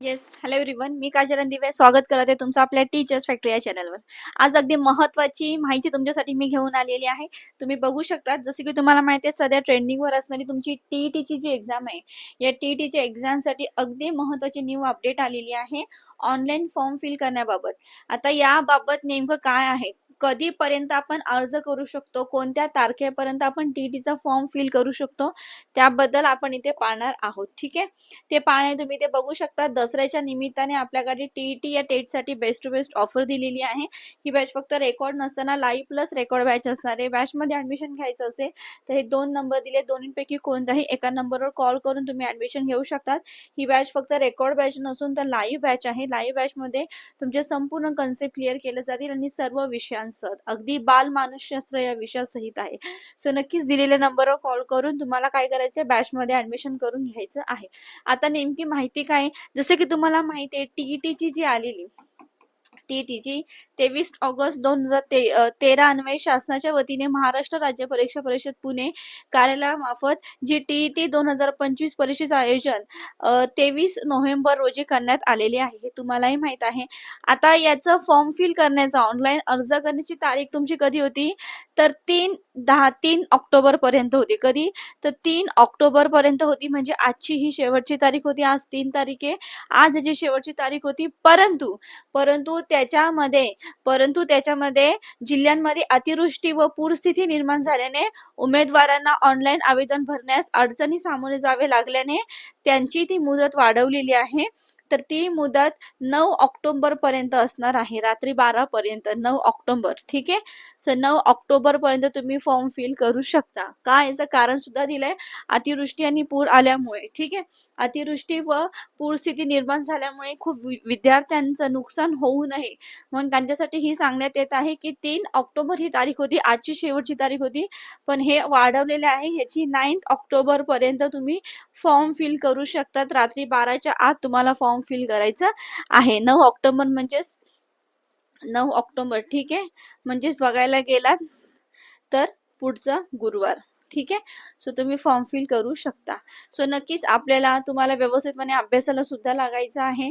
Yes hello everyone मी काजल दिवे स्वागत करत आहे तुमचं आपल्या टीचर्स फॅक्टरी या चॅनलवर आज अगदी महत्वाची माहिती तुमच्यासाठी मी घेऊन आलेली आहे. तुम्ही बघू शकता जसं की तुम्हाला माहिती आहे सध्या ट्रेंडिंगवर असणारी तुमची टी टीची जी एक्झाम आहे या टी टीच्या एक्झामसाठी अगदी महत्वाची न्यू अपडेट आलेली आहे. ऑनलाईन फॉर्म फिल करण्याबाबत. आता याबाबत नेमकं काय आहे? कधीपर्यंत आपण अर्ज करू शकतो कोणत्या तारखेपर्यंत आपण टी टीचा फॉर्म फिल करू शकतो त्याबद्दल आपण इथे पाहणार आहोत. ठीक आहे? ते पाहणे तुम्ही ते बघू शकता. दसऱ्याच्या निमित्ताने आपल्याकडे टीईटी या टेटसाठी बेस्ट टू बेस्ट ऑफर दिलेली आहे. ही बॅच फक्त रेकॉर्ड नसताना लाईव्ह प्लस रेकॉर्ड बॅच असणार आहे. बॅचमध्ये ऍडमिशन घ्यायचं असेल तर हे दोन नंबर दिले. दोन्हीपैकी कोणताही एका नंबरवर कॉल करून तुम्ही ऍडमिशन घेऊ शकतात. ही बॅच फक्त रेकॉर्ड बॅच नसून तर लाईव्ह बॅच आहे. लाईव्ह बॅचमध्ये तुमचे संपूर्ण कन्सेप्ट क्लिअर केले जातील आणि सर्व विषयां विषयांसह अगदी बाल मानसशास्त्र या विषयासहित आहे. सो नक्कीच दिलेल्या नंबरवर कॉल करून तुम्हाला काय करायचं बॅच मध्ये ऍडमिशन करून घ्यायचं आहे. आता नेमकी माहिती काय? जसं की तुम्हाला माहिती आहे टीईटीची जी आलेली टीईटीची तेवीस ऑगस्ट दोन हजार ते तेरा अन्वये शासनाच्या वतीने महाराष्ट्र राज्य परीक्षा परिषद पुणे कार्यालयामार्फत जी टीईटी दोन हजार पंचवीस परीक्षेचं आयोजन तेवीस नोव्हेंबर रोजी करण्यात आलेले आहे. हे तुम्हालाही माहीत आहे. आता याचं फॉर्म फिल करण्याचा ऑनलाईन अर्ज करण्याची तारीख तुमची कधी होती? तर तीन दहा तीन ऑक्टोबर पर्यंत होती. कधी? तर तीन ऑक्टोबर पर्यंत होती म्हणजे आजची ही शेवटची तारीख होती. आज तीन तारीख. आहे आज जी शेवटची तारीख होती परंतु परंतु त्याच्यामध्ये परंतु त्याच्यामध्ये जिल्ह्यांमध्ये अतिवृष्टी व पूरस्थिती निर्माण झाल्याने उमेदवारांना ऑनलाईन आवेदन भरण्यास अडचणी सामोरे जावे लागल्याने त्यांची ती मुदत वाढवलेली आहे. तर ती मुदत नऊ ऑक्टोबर पर्यंत असणार आहे. रात्री बारा पर्यंत नऊ ऑक्टोबर. ठीक आहे? सो नऊ ऑक्टोबर पर्यंत तुम्ही फॉर्म फिल करू शकता. का याचं कारण सुद्धा दिलंय? अतिवृष्टी आणि पूर आल्यामुळे. ठीक आहे? अतिवृष्टी व पूरस्थिती निर्माण झाल्यामुळे खूप विद्यार्थ्यांचं नुकसान होऊ नये. म्हणून त्यांच्यासाठी ही सांगण्यात येत आहे की तीन ऑक्टोबर ही तारीख होती. आजची शेवटची तारीख होती. पण हे वाढवलेले आहे. ह्याची नाईन्थ ऑक्टोबर पर्यंत तुम्ही फॉर्म फिल करू शकतात. रात्री बाराच्या आत तुम्हाला फॉर्म फिल करायचा आहे. नऊ ऑक्टोबर म्हणजेच नऊ ऑक्टोबर ठीक आहे? म्हणजेच बघायला गेलात तर पुढचा गुरुवार. ठीक आहे? सो तुम्ही फॉर्म फिल करू शकता. सो नक्कीच आपल्याला तुम्हाला व्यवस्थितपणे अभ्यासाला सुद्धा लागायचं आहे.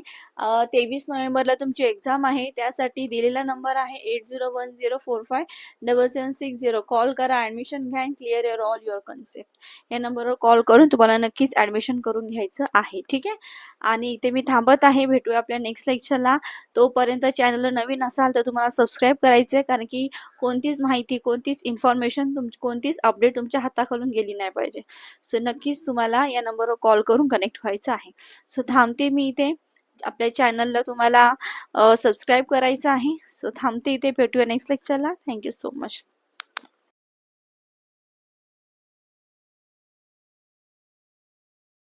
तेवीस नोव्हेंबरला तुमची एक्झाम आहे. त्यासाठी दिलेला नंबर आहे eight zero one zero four five double seven six zero call करा. ऍडमिशन घ्या clear your all your concept या नंबरवर कॉल करून तुम्हाला नक्कीच ऍडमिशन करून घ्यायचं आहे. ठीक आहे? आणि इथे मी थांबत आहे. भेटूया आपल्या नेक्स्ट लेक्चरला तोपर्यंत चॅनलला नवीन असाल तर तुम्हाला सबस्क्राईब करायचं आहे कारण की कोणतीच माहिती कोणतीच इन्फॉर्मेशन तुम कोणतीच अपडेट तुमच्या हाताखालून गेली नाही पाहिजे. सो नक्कीच तुम्हाला या नंबरवर कॉल करून कनेक्ट व्हायचं आहे. सो थांबते मी इथे. आपल्या चॅनलला तुम्हाला सबस्क्राईब करायचं आहे. सो थांबते इथे. भेटूया नेक्स्ट लेक्चरला थँक्यू सो मच